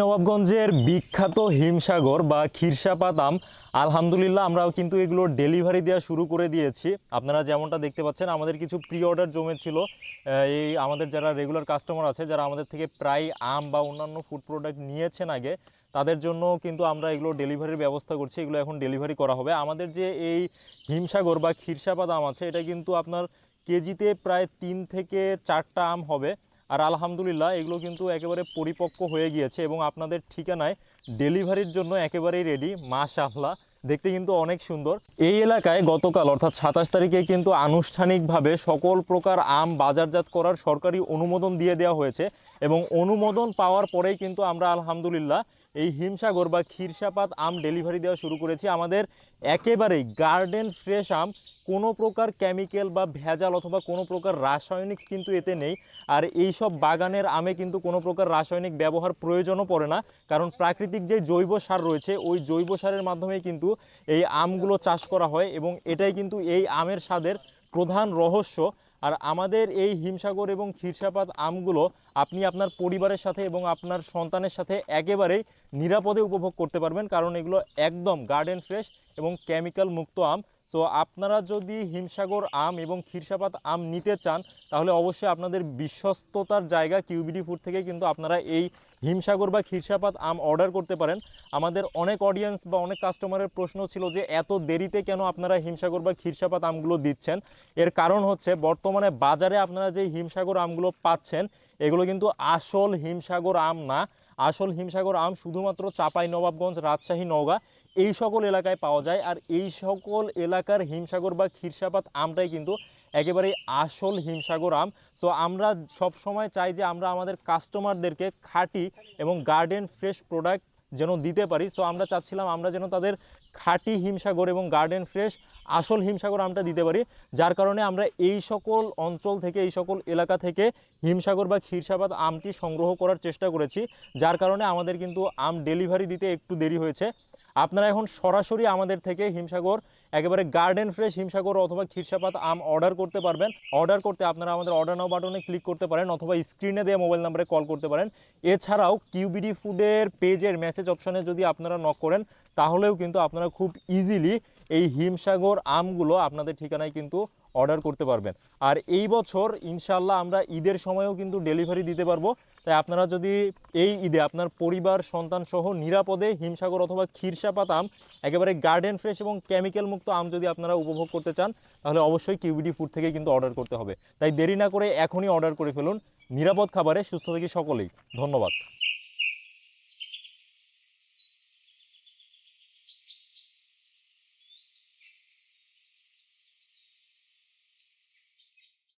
নবাবগঞ্জের বিখ্যাত হিমসাগর বা ক্ষীরসাপাত আম, আলহামদুলিল্লাহ আমরাও কিন্তু এগুলো ডেলিভারি দেওয়া শুরু করে দিয়েছি। আপনারা যেমনটা দেখতে পাচ্ছেন, আমাদের কিছু প্রি অর্ডার জমেছিল এই আমাদের যারা রেগুলার কাস্টমার আছে, যারা আমাদের থেকে প্রায় আম বা অন্যান্য ফুড প্রোডাক্ট নিয়েছেন আগে, তাদের জন্য কিন্তু আমরা এগুলো ডেলিভারির ব্যবস্থা করছি। এগুলো এখন ডেলিভারি করা হবে। আমাদের যে এই হিমসাগর বা ক্ষীরসাপাত আম আছে, এটা কিন্তু আপনার কেজিতে প্রায় তিন থেকে চারটা আম হবে। আর আলহামদুলিল্লাহ এগুলো কিন্তু একেবারে পরিপক্ক হয়ে গিয়েছে এবং আপনাদের ঠিকানায় ডেলিভারির জন্য একেবারেই রেডি মাশাআল্লাহ। দেখতে কিন্তু অনেক সুন্দর। এই এলাকায় গতকাল, অর্থাৎ সাতাশ তারিখে কিন্তু আনুষ্ঠানিকভাবে সকল প্রকার আম বাজারজাত করার সরকারি অনুমোদন দিয়ে দেওয়া হয়েছে এবং অনুমোদন পাওয়ার পরেই কিন্তু আমরা আলহামদুলিল্লাহ এই হিমসাগর বা ক্ষীরসাপাত আম ডেলিভারি দেওয়া শুরু করেছি। আমাদের একেবারেই গার্ডেন ফ্রেশ আম কোনো প্রকার কেমিক্যাল বা ভেজাল অথবা কোনো প্রকার রাসায়নিক কিন্তু এতে নেই। আর এই সব বাগানের আমে কিন্তু কোনো প্রকার রাসায়নিক ব্যবহার প্রয়োজনও পড়ে না। কারণ প্রাকৃতিক যে জৈব সার রয়েছে, ওই জৈব সারের মাধ্যমেই কিন্তু এই আমগুলো চাষ করা হয় এবং এটাই কিন্তু এই আমের স্বাদের প্রধান রহস্য। আর আমাদের এই হিমসাগর এবং ক্ষীরসাপাত আমগুলো আপনি আপনার পরিবারের সাথে এবং আপনার সন্তানের সাথে একেবারেই নিরাপদে উপভোগ করতে পারবেন। কারণ এগুলো একদম গার্ডেন ফ্রেশ এবং কেমিক্যাল মুক্ত আম। তো আপনারা যদি হিমসাগর আম এবং ক্ষীরসাপাত আম নিতে চান, তাহলে অবশ্যই আপনাদের বিশ্বস্ততার জায়গা কিউবিডি ফুড থেকে কিন্তু আপনারা এই হিমসাগর বা ক্ষীরসাপাত আম অর্ডার করতে পারেন। আমাদের অনেক অডিয়েন্স বা অনেক কাস্টমারের প্রশ্ন ছিল যে, এত দেরিতে কেন আপনারা হিমসাগর বা ক্ষীরসাপাত আমগুলো দিচ্ছেন? এর কারণ হচ্ছে, বর্তমানে বাজারে আপনারা যে হিমসাগর আমগুলো পাচ্ছেন, এগুলো কিন্তু আসল হিমসাগর আম না। আসল হিমসাগর আম শুধুমাত্র চাপাই, নবাবগঞ্জ, রাজশাহী, নওগাঁ, এই সকল এলাকায় পাওয়া যায়। আর এই সকল এলাকার হিমসাগর বা ক্ষীরসাপাত আমটাই কিন্তু একেবারেই আসল হিমসাগর আম। সো আমরা সব সময় চাই যে আমরা আমাদের কাস্টমারদেরকে খাঁটি এবং গার্ডেন ফ্রেশ প্রোডাক্ট যেন দিতে পারি। সো আমরা চাচ্ছিলাম আমরা যেন তাদের খাঁটি হিমসাগর এবং গার্ডেন ফ্রেশ আসল হিমসাগর আমরা দিতে পারি। যার কারণে আমরা এই সকল অঞ্চল থেকে, এই সকল এলাকা থেকে হিমসাগর বা ক্ষীরসাবাদ আমটি সংগ্রহ করার চেষ্টা করেছি। যার কারণে আমাদের কিন্তু আম ডেলিভারি দিতে একটু দেরি হয়েছে। আপনারা এখন সরাসরি আমাদের থেকে হিমসাগর একেবারে গার্ডেন ফ্রেশ হিমসাগর অথবা ক্ষীরসাপাত আম অর্ডার করতে পারবেন। অর্ডার করতে আপনারা আমাদের অর্ডার নাও বাটনে ক্লিক করতে পারেন অথবা স্ক্রিনে দেওয়া মোবাইল নাম্বারে কল করতে পারেন। এছাড়াও কিউবিডি ফুডের পেজের মেসেজ অপশানে যদি আপনারা নক করেন, তাহলেও কিন্তু আপনারা খুব ইজিলি এই হিমসাগর আমগুলো আপনাদের ঠিকানায় কিন্তু অর্ডার করতে পারবেন। আর এই বছর ইনশাল্লাহ আমরা ঈদের সময়ও কিন্তু ডেলিভারি দিতে পারব। আপনারা যদি এই ঈদে আপনার পরিবার, সন্তান সহ নিরাপদে হিমসাগর অথবা ক্ষীরসাপাত আম, একেবারে গার্ডেন ফ্রেশ এবং কেমিক্যাল মুক্ত আম যদি আপনারা উপভোগ করতে চান, তাহলে অবশ্যই কিউবিডি ফুড থেকে কিন্তু অর্ডার করতে হবে। তাই দেরি না করে এখনই অর্ডার করে ফেলুন। নিরাপদ খাবারে সুস্থ থেকে সকলেই। ধন্যবাদ।